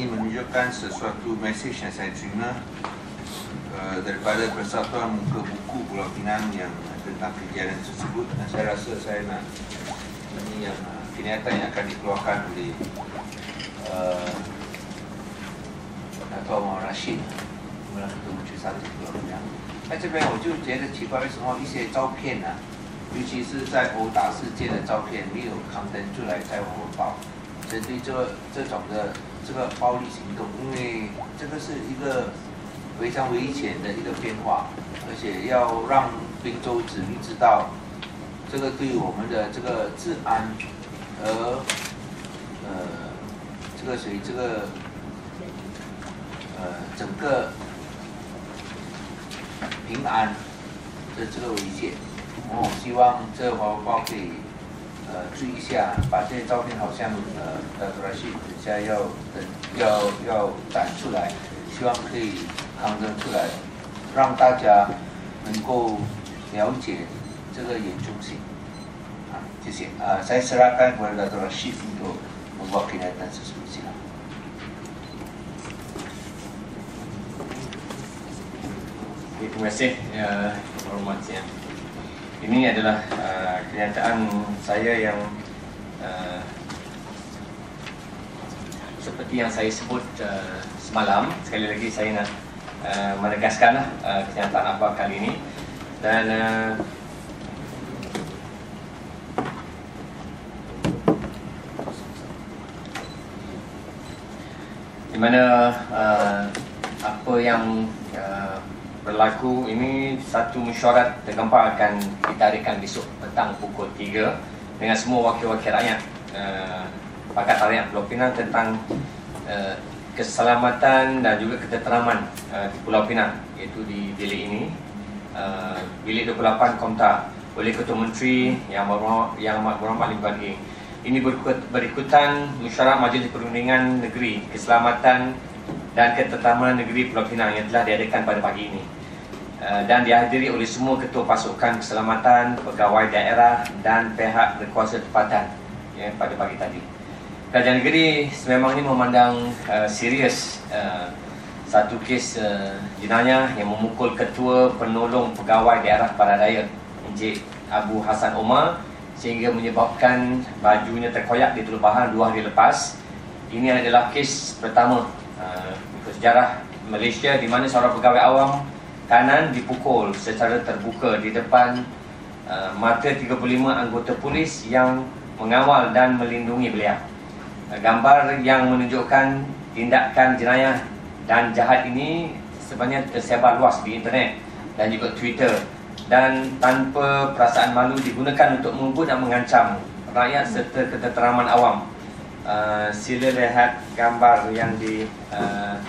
ingin menunjukkan sesuatu mesej yang saya terima uh, daripada Persatuan Muka Buku Pulau Pinang yang tentang kejadian tersebut dan saya rasa saya nak ini yang uh, kenyataan yang akan dikeluarkan oleh uh, Dato' Muhammad Rashid 我们都去上这个怎么样？在这边我就觉得奇怪，为什么一些照片呢、啊，尤其是在殴打事件的照片没有刊登出来在我报，针对这这种的 这个暴力行动，因为这个是一个非常危险的一个变化，而且要让滨州子民知道，这个对我们的这个治安，和呃，这个属于这个呃整个。平安的这个危险，我希望这个华报可以呃注意一下，把这些照片好像呃呃，Dr. 等下要等要要展出来，希望可以刊登出来，让大家能够了解这个严重性。啊，谢谢。啊、再次拉开我的给展示出来。Terima kasih, uh, Ini adalah uh, kenyataan saya yang uh, seperti yang saya sebut uh, semalam. Sekali lagi saya nak uh, menegaskanlah uh, kenyataan apa kali ini dan uh, di mana uh, apa yang uh, berlaku ini satu mesyuarat tergempar akan kita adakan besok petang pukul 3 dengan semua wakil-wakil rakyat uh, Pakatan Rakyat Pulau Pinang tentang uh, keselamatan dan juga ketenteraman uh, di Pulau Pinang iaitu di bilik ini. Uh, bilik 28 Komta oleh Ketua Menteri Yang Berhormat Yang Berhormat Lim ini berikutan mesyuarat Majlis Perundingan Negeri Keselamatan dan Ketenteraman Negeri Pulau Pinang yang telah diadakan pada pagi ini. Eh, dan dihadiri oleh semua ketua pasukan keselamatan, pegawai daerah dan pihak berkuasa tempatan ya, pada pagi tadi. Kerajaan negeri sememangnya memandang uh, serius uh, satu kes uh, jenayah yang memukul ketua penolong pegawai daerah Paradaya Encik Abu Hasan Omar sehingga menyebabkan bajunya terkoyak di Teluk Bahar dua hari lepas. Ini adalah kes pertama uh, sejarah Malaysia di mana seorang pegawai awam kanan dipukul secara terbuka di depan uh, mata 35 anggota polis yang mengawal dan melindungi beliau. Uh, gambar yang menunjukkan tindakan jenayah dan jahat ini sebenarnya tersebar luas di internet dan juga Twitter dan tanpa perasaan malu digunakan untuk membunuh dan mengancam rakyat serta ketenteraman awam. Uh, sila lihat gambar yang di uh,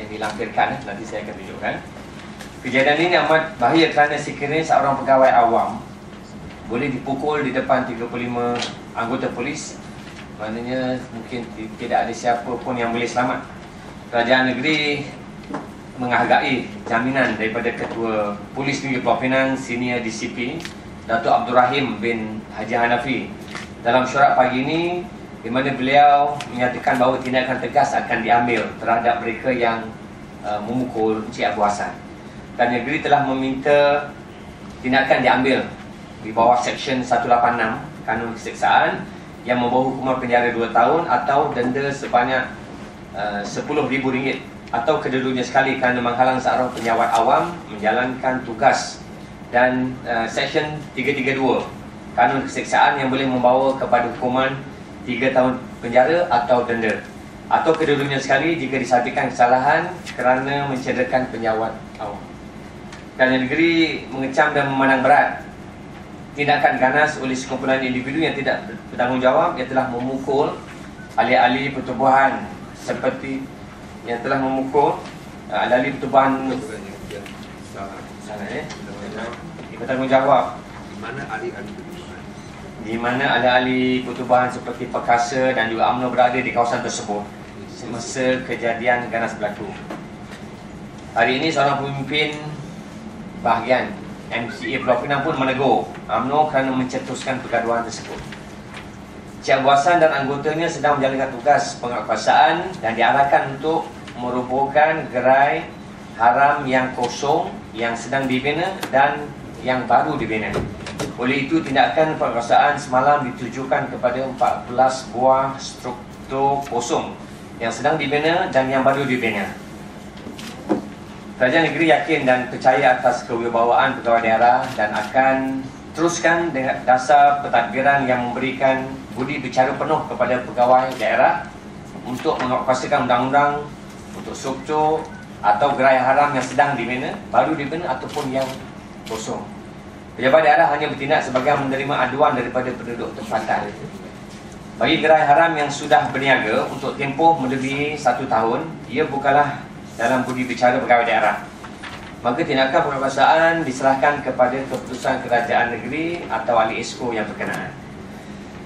yang dilampirkan nanti saya akan tunjukkan. Kejadian ini amat bahaya kerana sekiranya seorang pegawai awam boleh dipukul di depan 35 anggota polis maknanya mungkin tidak ada siapa pun yang boleh selamat kerajaan negeri menghargai jaminan daripada ketua polis negeri Pulau Pinang senior DCP Datuk Abdul Rahim bin Haji Hanafi dalam syurat pagi ini di mana beliau menyatakan bahawa tindakan tegas akan diambil terhadap mereka yang uh, memukul Encik Abu Hassan dan negeri telah meminta tindakan diambil di bawah Seksyen 186 Kanun Keseksaan yang membawa hukuman penjara 2 tahun atau denda sebanyak uh, RM10,000 atau kedua-duanya sekali kerana menghalang seorang penyawat awam menjalankan tugas dan uh, Seksyen 332 Kanun Keseksaan yang boleh membawa kepada hukuman 3 tahun penjara atau denda. Atau kedua-duanya sekali jika disampaikan kesalahan kerana mencederakan penyawat awam kerajaan negeri mengecam dan memandang berat tindakan ganas oleh sekumpulan individu yang tidak bertanggungjawab yang telah memukul ahli-ahli pertubuhan seperti yang telah memukul uh, ahli-ahli pertubuhan sana eh? Bertanggungjawab. Di mana ahli-ahli pertubuhan di mana ahli-ahli pertubuhan seperti Perkasa dan juga UMNO berada di kawasan tersebut semasa kejadian ganas berlaku hari ini seorang pemimpin bahagian MCA Pulau Pinang pun menegur UMNO kerana mencetuskan pergaduhan tersebut. Cik Buasan dan anggotanya sedang menjalankan tugas penguasaan dan diarahkan untuk merobohkan gerai haram yang kosong yang sedang dibina dan yang baru dibina. Oleh itu, tindakan penguasaan semalam ditujukan kepada 14 buah struktur kosong yang sedang dibina dan yang baru dibina. Kerajaan negeri yakin dan percaya atas kewibawaan pegawai daerah dan akan teruskan dengan dasar pentadbiran yang memberikan budi bicara penuh kepada pegawai daerah untuk menguasai undang-undang untuk struktur atau gerai haram yang sedang dibina, baru dibina ataupun yang kosong. Pejabat daerah hanya bertindak sebagai menerima aduan daripada penduduk tempatan. Bagi gerai haram yang sudah berniaga untuk tempoh melebihi satu tahun, ia bukanlah dalam budi bicara pegawai daerah maka tindakan penguasaan diserahkan kepada keputusan kerajaan negeri atau ahli esko yang berkenaan.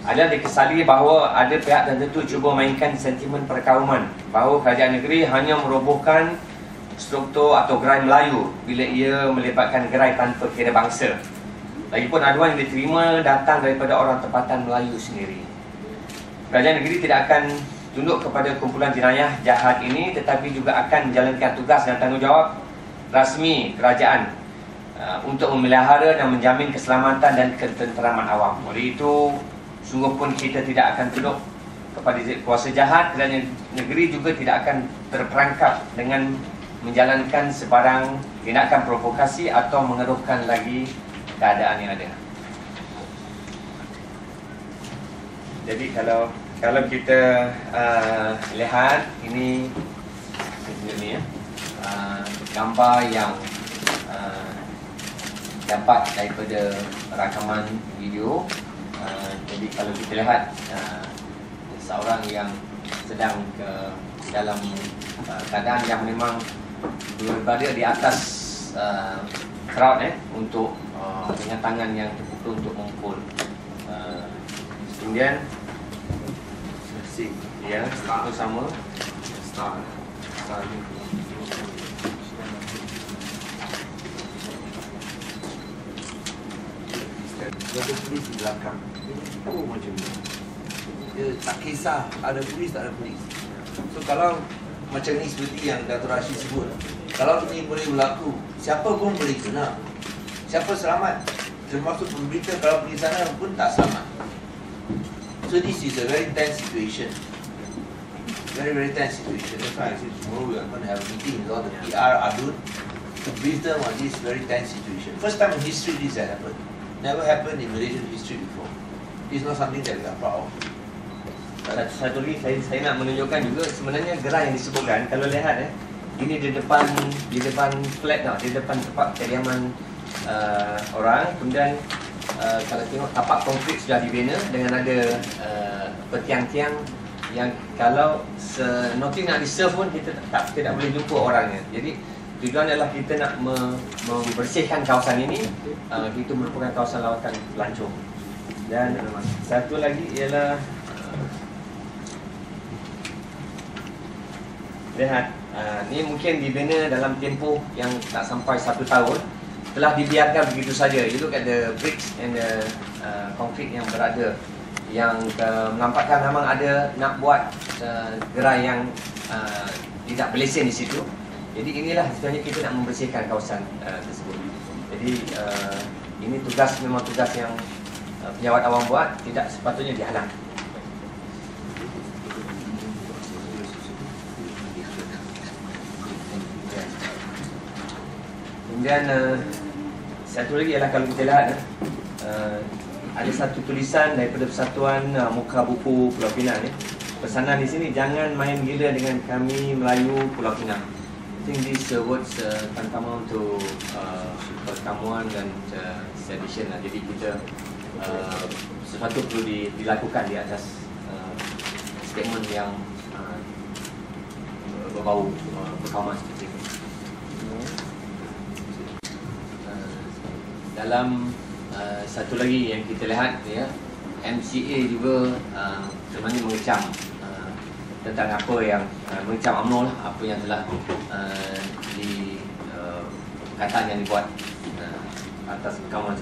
Ada dikesali bahawa ada pihak tertentu cuba mainkan sentimen perkauman bahawa kerajaan negeri hanya merobohkan struktur atau gerai Melayu bila ia melibatkan gerai tanpa kira bangsa. Lagipun aduan yang diterima datang daripada orang tempatan Melayu sendiri. Kerajaan negeri tidak akan tunduk kepada kumpulan jenayah jahat ini tetapi juga akan menjalankan tugas dan tanggungjawab rasmi kerajaan uh, untuk memelihara dan menjamin keselamatan dan ketenteraman awam. Oleh itu, sungguh pun kita tidak akan tunduk kepada kuasa jahat kerana negeri juga tidak akan terperangkap dengan menjalankan sebarang tindakan provokasi atau mengeruhkan lagi keadaan yang ada. Jadi kalau kalau kita uh, lihat ini ini ya. Uh, gambar yang uh, dapat daripada rakaman video uh, jadi kalau kita lihat uh, seorang yang sedang ke dalam uh, keadaan yang memang berada di atas uh, crowd eh untuk uh, dengan tangan yang terpukul untuk mengumpul uh, kemudian ya itu sama. Start start ada polis di belakang. Oh macam ni. Dia tak kisah ada polis tak ada polis So kalau macam ni seperti yang Dato' Rashid sebut Kalau ini boleh berlaku Siapa pun boleh kena Siapa selamat Termasuk pemberita kalau pergi sana pun tak selamat. So this is a very tense situation. Very very tense situation. That's why I said tomorrow we are going to have a meeting with all the PR adun To brief them on this very tense situation. First time in history this has happened. Never happened in Malaysian history before. It's not something that we are proud of. Satu lagi saya, saya nak menunjukkan juga sebenarnya gerai yang disebutkan kalau lihat eh ini di depan di depan flat tau, di depan tempat kediaman uh, orang. Kemudian uh, kalau tengok tapak konkrit sudah dibina dengan ada uh, petiang-tiang yang kalau noti nak di-serve pun kita tak tidak boleh jumpa orangnya. Jadi Tujuan adalah kita nak membersihkan kawasan ini. Uh, Itu merupakan kawasan lawatan pelancong. Dan satu lagi ialah Lihat, uh, ni mungkin dibina dalam tempoh yang tak sampai satu tahun Telah dibiarkan begitu saja You look at the bricks and the uh, concrete yang berada Yang uh, menampakkan memang ada nak buat uh, gerai yang uh, tidak berlesen di situ jadi inilah sebenarnya kita nak membersihkan kawasan uh, tersebut. Jadi uh, ini tugas memang tugas yang uh, pejabat awam buat tidak sepatutnya dihalang. Kemudian uh, satu lagi ialah kalau kita lihat uh, ada satu tulisan daripada Persatuan uh, Muka Buku Pulau Pinang ni. Pesanan di sini jangan main gila dengan kami Melayu Pulau Pinang think this uh, words uh, to uh, pertemuan dan uh, sedition lah. Jadi kita uh, sesuatu perlu di, dilakukan di atas uh, statement yang uh, berbau uh, perkawaman seperti ini. Uh, dalam uh, satu lagi yang kita lihat ya MCA juga uh, sebenarnya mengecam tentang apa yang uh, mengecam UMNO lah, apa yang telah uh, di uh, kataan yang dibuat uh, atas kawan